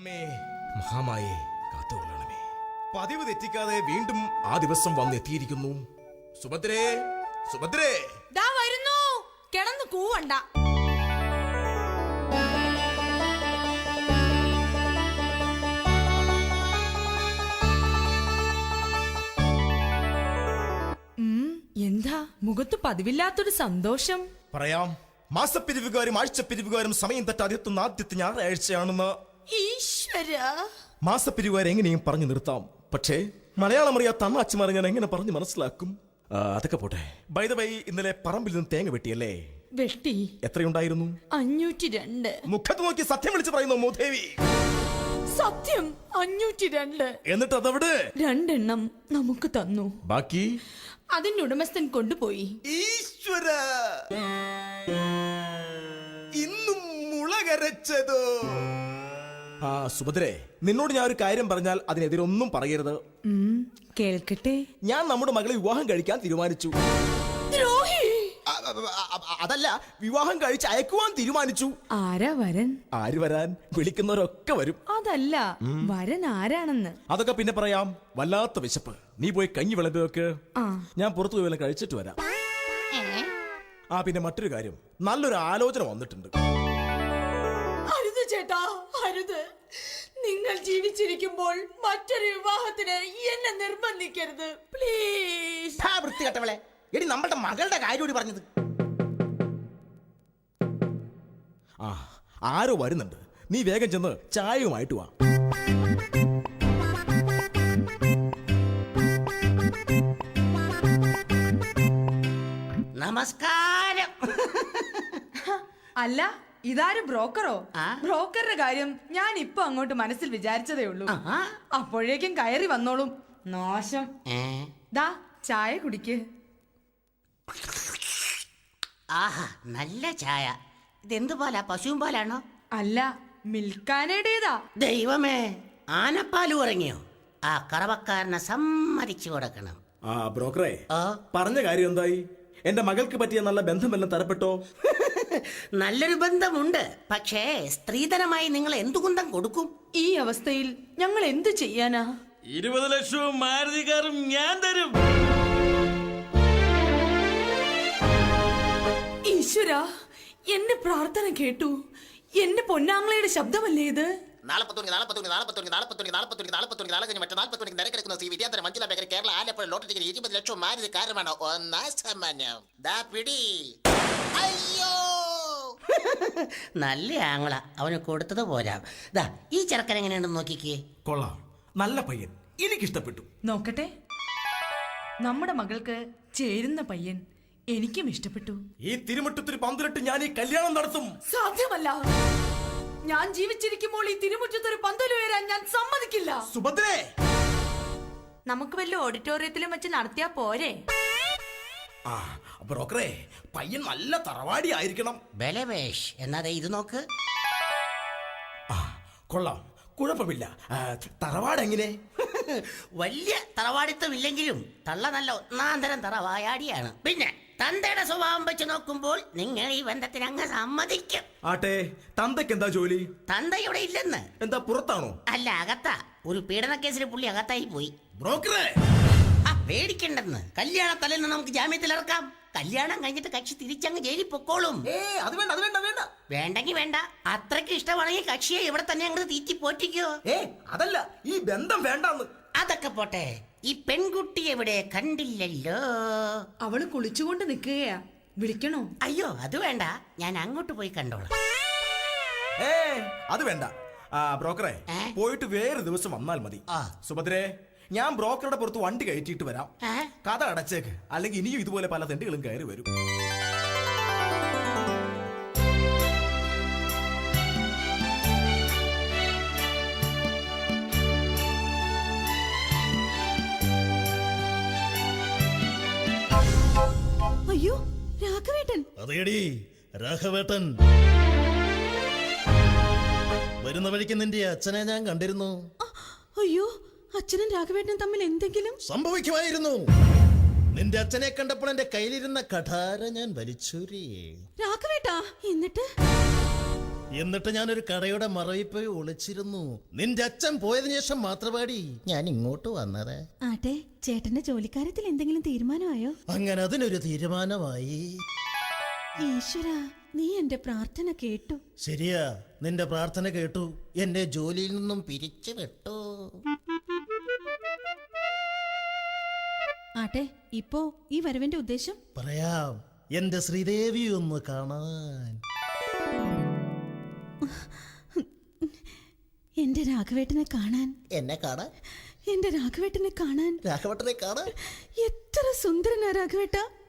അമ്മേ. മഹാമായെ കാത്തുകൊള്ളണമേ. പതിവ് തെറ്റിക്കാതെ വീണ്ടും ആ ദിവസം വന്നെത്തിയിരിക്കുന്നു. സുഭദ്രേ സുഭദ്രേ. ദാ വരുന്നു. കിടന്ന് കൂവണ്ട. ഉം, എന്താ? മുഖത്ത് പതിവില്ലാത്തൊരു സന്തോഷം. പറയാം മാസപ്പിരിവുകാരും ആഴ്ചപ്പിരിവുകാരും സമയം തെറ്റാതെ എത്തുന്ന ആദ്യത്തെ ഞായറാഴ്ചയാണെന്ന്. മാസപ്പിരിവുകാർ എങ്ങനെയും പറഞ്ഞു നിർത്താം. പക്ഷേ മലയാളം അറിയാത്ത അണ്ണാച്ചിമാരെ ഞാൻ എങ്ങനെ പറഞ്ഞു മനസ്സിലാക്കും? ആ, അതൊക്കെ പോട്ടെ. ബൈ ദ ബൈ ഇന്നലെ പറമ്പിൽ നിന്ന് തേങ്ങ വെട്ടിയല്ലേ? വെട്ടി. എത്രയുണ്ടായിരുന്നു? അഞ്ഞൂറ്റി രണ്ട് മുഖത്ത് നോക്കി സത്യം വിളിച്ച് പറയുന്നു മോദേവി? സത്യം അഞ്ഞൂറ്റി രണ്ട് എന്നിട്ട് അതവിടെ രണ്ടെണ്ണം നമുക്ക് തന്നു. ബാക്കി? അതിന്റെ ഉടമസ്ഥൻ കൊണ്ടുപോയി. ഈശ്വര. ഇന്നും മുളകരച്ചതോ? ആ സുഭദ്രേ നിന്നോട് ഞാൻ ഒരു കാര്യം പറഞ്ഞാൽ അതിനെതിരൊന്നും പറയരുത്. ഉം, കേൾക്കട്ടെ. ഞാൻ നമ്മുടെ മകളെ വിവാഹം കഴിക്കാൻ തീരുമാനിച്ചു. അ- അ- അ- അതല്ല വിവാഹം കഴിച്ച് അയക്കുവാൻ തീരുമാനിച്ചു. ആരാ വരൻ? ആര് വരാൻ? വിളിക്കുന്നവരൊക്കെ വരും. അതല്ല വരൻ ആരാണെന്ന്? അതൊക്കെ പിന്നെ പറയാം. വല്ലാത്ത വിശപ്പ്. നീ പോയി കഞ്ഞി വിളമ്പോക്ക് ആ. ഞാൻ പുറത്തു പോയി വല്ലതും കഴിച്ചിട്ട് വരാം. ആ പിന്നെ മറ്റൊരു കാര്യം. നല്ലൊരു ആലോചന വന്നിട്ടുണ്ട്. ചേട്ടാ അരുത്. നിങ്ങൾ ജീവിച്ചിരിക്കുമ്പോൾ മറ്റൊരു വിവാഹത്തിന് എന്നെ നിർബന്ധിക്കരുത്. പ്ലീസ് വൃത്തികെട്ടവളെ. എടി നമ്മളുടെ മകളുടെ കാര്യോടി പറഞ്ഞത്. ആ ആരോ വരുന്നുണ്ട്. നീ വേഗം ചെന്ന് ചായയുമായിട്ട് വാ. നമസ്കാരം. അല്ല ഇതാരും ബ്രോക്കറോ? ബ്രോക്കറുടെ കാര്യം ഞാൻ ഇപ്പൊ അങ്ങോട്ട് മനസ്സിൽ വിചാരിച്ചതേ ഉള്ളൂ. അപ്പോഴേക്കും കയറി വന്നോളും. നാശം ദാ ചായ കുടിക്ക്. ആഹാ നല്ല ചായ. ഇതെന്ത് പാലാ? പശുവും പാലാണോ? അല്ല മിൽക്കാനയുടേതാ ദൈവമേ ആനപ്പാൽ ഉറങ്ങിയോ ആ കറവക്കാരനെ സമ്മതിച്ചു കൊടുക്കണം. ആ ബ്രോക്കറെ പറഞ്ഞ കാര്യം എന്തായി? എന്റെ മകൾക്ക് പറ്റിയ നല്ല ബന്ധമെല്ലാം തരപ്പെട്ടോ? നല്ലൊരു ബന്ധമുണ്ട്. പക്ഷേ സ്ത്രീധനമായി നിങ്ങൾ എന്തു കുന്തം കൊടുക്കും? ഈ അവസ്ഥയിൽ ഞങ്ങൾ എന്ത് ചെയ്യാനാ? ഇരുപത് ലക്ഷവും മാരുതി കാറും ഞാൻ തരും. ഈശ്വര എന്റെ പ്രാർത്ഥന കേട്ടു. എന്റെ പൊന്നാങ്ങളയുടെ ശബ്ദമല്ലേ ഇത്? നാൽപ്പത്തൊന്ന് നാൽപ്പത്തൊന്ന് നാൽപ്പത്തൊന്ന് നാൽപ്പത്തൊന്ന് നാൽപ്പത്തൊന്ന് നാൽപ്പത്തൊന്ന് നാളെ കഴിഞ്ഞ് മറ്റേ നാൽപ്പത്തൊന്ന് നിരക്കിടക്കുന്ന C Vidyadhara Manjula bakery Kerala Alappuzha lottery ticket ഇരുപത് ലക്ഷം മാരുതി കാരമാണ് ഒന്നാം സമ്മാനം ദാ പിടി. അയ്യോ! നല്ല ആങ്ങള അവന് കൊടുത്തത് പോരാ. ദാ ഈ ചെറുക്കൻ എങ്ങനെയുണ്ടെന്ന് നോക്കിക്കേ. കൊള്ളാം. നല്ല പയ്യൻ. എനിക്കിഷ്ടപ്പെട്ടു. നോക്കട്ടെ. നമ്മുടെ മകൾക്ക് ചേരുന്ന പയ്യൻ എനിക്കും ഇഷ്ടപ്പെട്ടു. ഈ തിരുമുറ്റത്തിന് പന്തിലിട്ട് ഞാൻ ഈ കല്യാണം നടത്തും. സാധ്യമല്ല. ഞാൻ ജീവിച്ചിരിക്കുമ്പോൾ ഈ തിരുമുറ്റത്തൊരു പന്തലുയരാൻ ഞാൻ സമ്മതിക്കില്ല. സുഭദ്രേ! നമുക്ക് വല്ല ഓഡിറ്റോറിയത്തിലും വെച്ച് നടത്തിയാ പോരെ. ആ ബ്രോക്കറെ പയ്യൻ നല്ല തറവാടി ആയിരിക്കണം ബലവേഷ് എന്നാ ഇത് നോക്ക്. ആ കൊള്ളാം. കുഴപ്പമില്ല. ആ, തറവാട് എങ്ങനെ വലിയ തറവാടിത്തം ഇല്ലെങ്കിലും തള്ള നല്ല ഒന്നാന്തരം തരം തറവായാടിയാണ്. പിന്നെ തന്തയുടെ സ്വഭാവം വെച്ച് നോക്കുമ്പോൾ നിങ്ങൾ ഈ ബന്ധത്തിന് അങ്ങ് സമ്മതിക്കും. ആട്ടെ തന്തയ്ക്ക് എന്താ ജോലി? തന്ത ഇവിടെ ഇല്ലെന്ന്. എന്താ പുറത്താണോ? അല്ല അകത്താ. ഒരു പീഡന കേസിൽ പുള്ളി അകത്തായി പോയി. ബ്രോക്കറെ! ആ പേടിക്കണ്ടെന്ന്. കല്യാണ തലേന്ന് നമുക്ക് ജാമ്യത്തിൽ ഇറക്കാം കല്യാണം കഴിഞ്ഞിട്ട് കക്ഷി തിരിച്ചങ്ങ് ജയിലിൽ പൊക്കോളും. ഏ അത് വേണ്ട അത് വേണ്ട വേണ്ട. വേണ്ടെങ്കി വേണ്ട. അത്രയ്ക്ക് ഇഷ്ടമാണെങ്കിൽ കക്ഷിയെ ഇവിടെ തന്നെ അങ്ങോട്ട് തീറ്റി പോറ്റിക്കോ. ഏ അതല്ല ഈ ബന്ധം വേണ്ട അതൊക്കെ പോട്ടെ. ഈ പെൺകുട്ടി എവിടെ കണ്ടില്ലല്ലോ. അവൾ കുളിച്ചുകൊണ്ട് നിൽക്കുകയാ വിളിക്കണോ? അയ്യോ അത് വേണ്ട. ഞാൻ അങ്ങോട്ട് പോയി കണ്ടോളാം. ഏ അത് വേണ്ട. ആ ബ്രോക്കറെ ഏ? പോയിട്ട് വേറെ ദിവസം വന്നാൽ മതി. ആ. സുഭദ്രേ ഞാൻ ബ്രോക്കറുടെ പുറത്ത് വണ്ടി കയറ്റിയിട്ട് വരാം? കഥ അടച്ചേക്ക്. അല്ലെങ്കിൽ ഇനിയും ഇതുപോലെ പല തെണ്ടുകളും കയറി വരും. അയ്യോ രാഘവേട്ടൻ. അതേടി രാഘവേട്ടൻ. വരുന്ന വഴിക്ക് നിന്റെ അച്ഛനെ ഞാൻ കണ്ടിരുന്നു. അയ്യോ അച്ഛനും രാഘവേട്ടനും തമ്മിൽ എന്തെങ്കിലും? സംഭവിക്കുമായിരുന്നു. നിന്റെ അച്ഛനെ കണ്ടപ്പോൾ എന്റെ കയ്യിലിരുന്ന കഠാര ഞാൻ വലിച്ചൂരി. രാഘവേട്ടാ എന്നിട്ട്? എന്നിട്ട് ഞാനൊരു കടയുടെ മറവിൽ പോയി ഒളിച്ചിരുന്നു. നിന്റെ അച്ഛൻ പോയതിനു ശേഷം മാത്രമാടി ഞാൻ ഇങ്ങോട്ട് വന്നത്. ആട്ടെ ചേട്ടന്റെ ജോലിക്കാര്യത്തിൽ എന്തെങ്കിലും തീരുമാനമായോ? അങ്ങനെ അതിനൊരു തീരുമാനമായി. ഈശ്വരാ നീ എന്റെ പ്രാർത്ഥന കേട്ടു. ശരിയാ നിന്റെ പ്രാർത്ഥന കേട്ടു. എന്നെ ജോലിയിൽ നിന്നും പിരിച്ചു വിട്ടു ആട്ടെ ഇപ്പോ ഈ വരവിന്റെ ഉദ്ദേശം? പറയാം. എന്റെ ശ്രീദേവി ഒന്ന് കാണാൻ. എന്റെ രാഘവേട്ടനെ കാണാൻ. എന്നെ കാണാൻ? എന്റെ രാഘവേട്ടനെ കാണാൻ. രാഘവട്ടനെ കാണാൻ? എത്ര സുന്ദരനാ രാഘവേട്ട. രാഘവേട്ടാ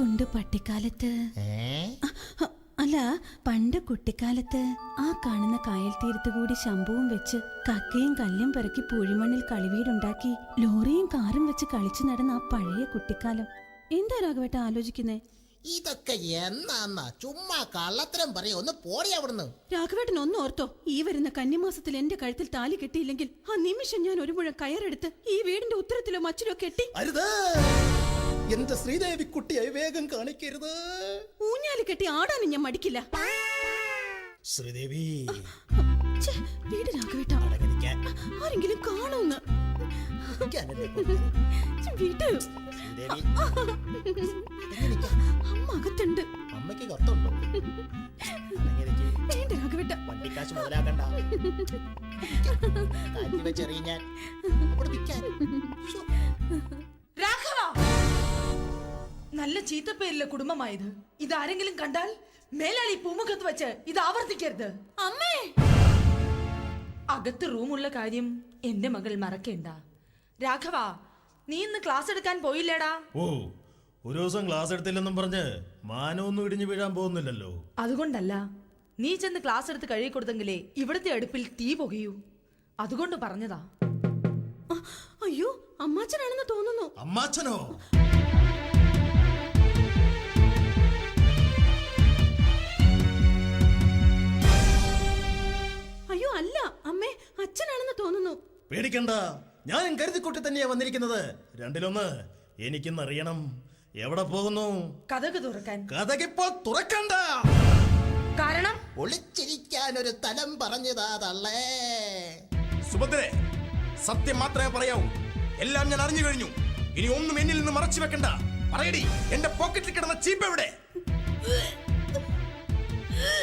കുണ്ടു പട്ടിക്കാലത്ത്. അല്ല പണ്ട് കുട്ടിക്കാലത്ത് ആ കാണുന്ന കായൽ തീരത്ത് കൂടി ശമ്പുവും വെച്ച് കക്കയും കല്ലും പെറുക്കി പൂഴിമണ്ണിൽ കളിവീടുണ്ടാക്കി ലോറിയും കാറും വെച്ച് കളിച്ചു നടന്ന ആ പഴയ കുട്ടിക്കാലം. എന്താ രാഘവേട്ട ആലോചിക്കുന്നേ? ഇതൊക്കെ എന്നാന്നാ? ചുമ്മാ കള്ളത്തരം പറയും. ഒന്ന് പോടി അവിടുന്ന്. രാഘവേട്ടൻ ഒന്ന് ഓർത്തോ ഈ വരുന്ന കന്നിമാസത്തിൽ എന്റെ കഴുത്തിൽ താലി കെട്ടിയില്ലെങ്കിൽ ആ നിമിഷം ഞാൻ ഒരു മുഴം കയറെടുത്ത് ഈ വീടിന്റെ ഉത്തരത്തിലോ മച്ചിലോ കെട്ടി അരുത്! എന്റെ ശ്രീദേവി കുട്ടിയെ വേഗം കാണിക്കരുത്. ഊഞ്ഞാലി കെട്ടി ആടാനും ഞാൻ മടിക്കില്ല. ശ്രീദേവി. ഛെ, വീട് രാഘവേട്ട. അടങ്ങിരിക്കാൻ. ആരെങ്കിലും കാണൂന്ന് ഇരിക്കാനല്ലേ കൊണ്ടുവരുന്നത്? ഛെ, വീട്. ശ്രീദേവി. അമ്മ അകത്തുണ്ട്. അമ്മയ്ക്ക് കത്തുണ്ടോ? അടങ്ങിയിരിക്ക്. വേണ്ട രാഘവേട്ട. വണ്ടിക്കാശ് മുതലാക്കണ്ട. വെച്ചെറിയും ഞാൻ. അവിടെ നിൽക്കാൻ. നല്ല ചീത്തപ്പേരിലെ കുടുംബമായത്. ഇതാരെങ്കിലും കണ്ടാൽ മേലാളി പൂമുഖത്ത് വെച്ച് ഇത് ആവർത്തിക്കരുത്. അമ്മേ! അകത്ത് റൂമുള്ള കാര്യം എന്റെ മകൾ മറക്കേണ്ട. രാഘവ നീ ഇന്ന് ക്ലാസ് എടുക്കാൻ പോയില്ലേടാ? ഓ ഒരു ദിവസം ക്ലാസ് എടുത്തില്ലെന്നും പറഞ്ഞ് മാനമൊന്നും ഇടിഞ്ഞു വീഴാൻ പോകുന്നില്ലല്ലോ. അതുകൊണ്ടല്ല നീ ചെന്ന് ക്ലാസ് എടുത്ത് കഴുകി കൊടുത്തെങ്കിലേ ഇവിടുത്തെ അടുപ്പിൽ തീ പുകയൂ. അതുകൊണ്ട് പറഞ്ഞതാ. അയ്യോ അമ്മാച്ചനാണെന്ന് തോന്നുന്നു. അമ്മാച്ചനോ? പേടിക്കണ്ട. ഞാനും കരുതിക്കൂട്ടി തന്നെയാ വന്നിരിക്കുന്നത്. രണ്ടിലൊന്ന് എനിക്കിന്നറിയണം. എവിടെ പോകുന്നു? കഥക് തുറക്കാൻ. കഥകിപ്പോ തുറക്കണ്ട. കാരണം? ഒളിച്ചിരിക്കാൻ ഒരു തലം പറഞ്ഞതാ തള്ളേ. സുഭദ്രെ സത്യം മാത്രമേ പറയാവൂ. എല്ലാം ഞാൻ അറിഞ്ഞു കഴിഞ്ഞു. ഇനി ഒന്നും എന്നിൽ നിന്ന് മറച്ചു വെക്കണ്ട. പറയടി എന്റെ പോക്കറ്റിൽ കിടന്ന ചീപ്പ് എവിടെ?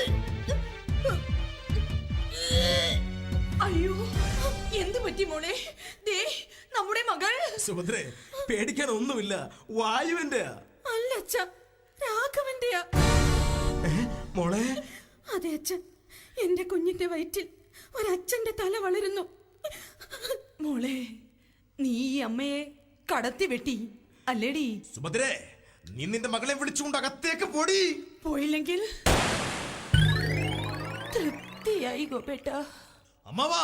പറ്റി മോളെ. ദേ നമ്മുടെ മകൾ. സുഭദ്രെ പേടിക്കാൻ ഒന്നുമില്ല. വായുവിന്റെ അല്ല അച്ഛ. രാഘവന്റെയാ. മോളെ. അതെ അച്ഛൻ എന്റെ കുഞ്ഞിന്റെ വയറ്റിൽ ഒരച്ഛന്റെ തല വളരുന്നു. മോളെ നീ ഈ അമ്മയെ കടത്തി വെട്ടി അല്ലേടി? സുഭദ്രെ നീ നിന്റെ മകളെ വിളിച്ചുകൊണ്ട് അകത്തേക്ക് പോടി. പോയില്ലെങ്കിൽ തൃപ്തിയായി ഗോപേട്ട. അമ്മാവാ.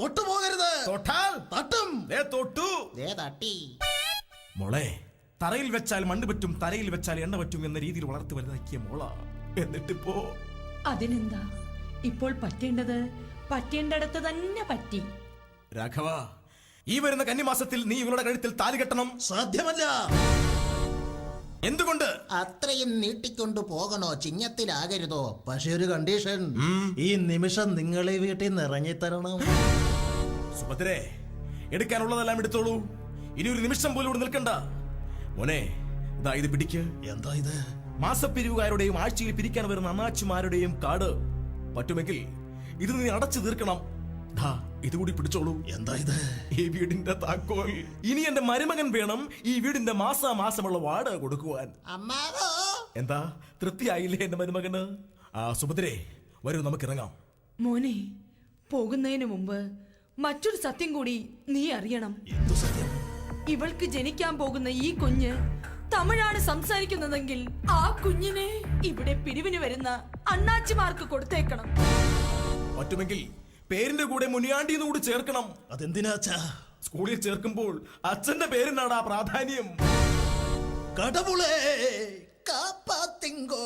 തൊട്ടു പോകരുത് തൊട്ടാൽ തട്ടും. ദേ തൊട്ടു. ദേ തട്ടി. മോളെ തറയിൽ വെച്ചാൽ മണ്ണ് പറ്റും തറയിൽ വെച്ചാൽ എണ്ണ പറ്റും എന്ന രീതിയിൽ വളർത്തി വലുതാക്കിയ മോള. എന്നിട്ടിപ്പോ അതിനെന്താ? ഇപ്പോൾ പറ്റേണ്ടത് പറ്റേണ്ടടത്ത് തന്നെ പറ്റി. രാഘവ ഈ വരുന്ന കന്നിമാസത്തിൽ നീ ഇവളുടെ കഴുത്തിൽ താലി കെട്ടണം. സാധ്യമല്ല. എന്തുകൊണ്ട്? അത്രയും നീട്ടിക്കൊണ്ടു പോകണോ ചിങ്ങത്തിലാകരുതോ? പക്ഷെ ഒരു കണ്ടീഷൻ. ഈ നിമിഷം നിങ്ങളെ വീട്ടിൽ നിന്ന് ഇറങ്ങിത്തരണം സുഭദ്രെ എടുക്കാനുള്ളതെല്ലാം എടുത്തോളൂ. ഇനി ഒരു നിമിഷം പോലും ഇവിടെ നിൽക്കണ്ട. മോനെ ഇതാ ഇത് പിടിക്ക്. എന്താ ഇത്? മാസപ്പിരിവുകാരുടെയും ആഴ്ചയിൽ പിരിക്കാൻ വരുന്ന അണ്ണാച്ചിമാരുടെയും കാട്. പറ്റുമെങ്കിൽ ഇത് നീ അടച്ചു തീർക്കണം. ദാ ഇതുകൂടി പിടിച്ചോളൂ. എന്താ ഇത്? ഈ വീടിന്റെ താക്കോൽ. ഇനി എന്റെ മരുമകൻ വേണം ഈ വീടിന്റെ മാസാമാസമുള്ള വാടക കൊടുക്കുവാൻ. എന്താ? തൃപ്തിയായില്ലേ എന്റെ മരുമകന്? ആ സുഭദ്രേ വരൂ നമുക്ക് ഇറങ്ങാം മോനെ പോകുന്നതിന് മുമ്പ് മറ്റൊരു സത്യം കൂടി നീ അറിയണം. ഇവൾക്ക് ജനിക്കാൻ പോകുന്ന ഈ കുഞ്ഞ് തമിഴാണ് സംസാരിക്കുന്നതെങ്കിൽ ആ കുഞ്ഞിനെ ഇവിടെ പിരിവിന് വരുന്ന അണ്ണാച്ചിമാർക്ക് കൊടുത്തേക്കണം. പറ്റുമെങ്കിൽ പേരിന്റെ കൂടെ മുനിയാണ്ടി എന്ന് കൂടി ചേർക്കണം. അതെന്തിനാ സ്കൂളിൽ ചേർക്കുമ്പോൾ അച്ഛന്റെ പേരിനാടാ പ്രാധാന്യം. കടവുളേ കാപ്പാത്തിങ്കോ.